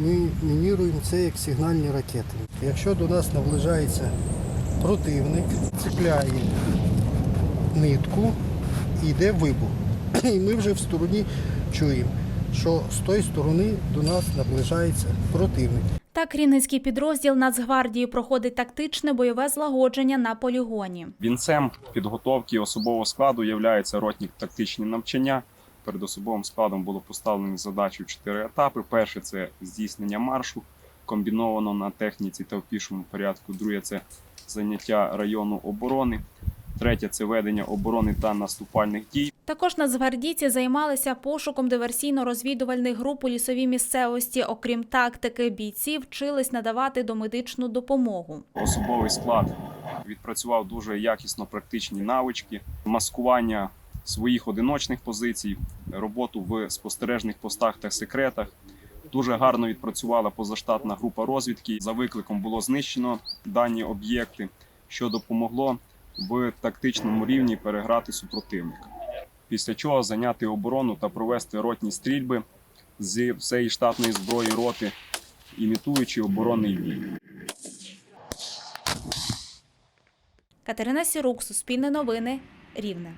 ми мініруємо це як сигнальні ракети. Якщо до нас наближається противник, цепляє нитку і йде вибух. І ми вже в стороні чуємо, що з тої сторони до нас наближається противник. Так, Рівненський підрозділ Нацгвардії проходить тактичне бойове злагодження на полігоні. Вінцем підготовки особового складу являються ротні тактичні навчання. Перед особовим складом було поставлені задачі в чотири етапи. Перше це здійснення маршу, комбіновано на техніці та в пішому порядку. Друге це заняття району оборони. Третє це ведення оборони та наступальних дій. Також нацгвардійці займалися пошуком диверсійно-розвідувальних груп у лісовій місцевості. Окрім тактики, бійці вчились надавати домедичну допомогу. Особовий склад відпрацював дуже якісно практичні навички, маскування своїх одиночних позицій, роботу в спостережних постах та секретах. Дуже гарно відпрацювала позаштатна група розвідки. За викликом було знищено дані об'єкти, що допомогло в тактичному рівні переграти супротивника. Після чого зайняти оборону та провести ротні стрільби з всієї штатної зброї роти, імітуючи оборонний бій. Катерина Сірук, Суспільне новини, Рівне.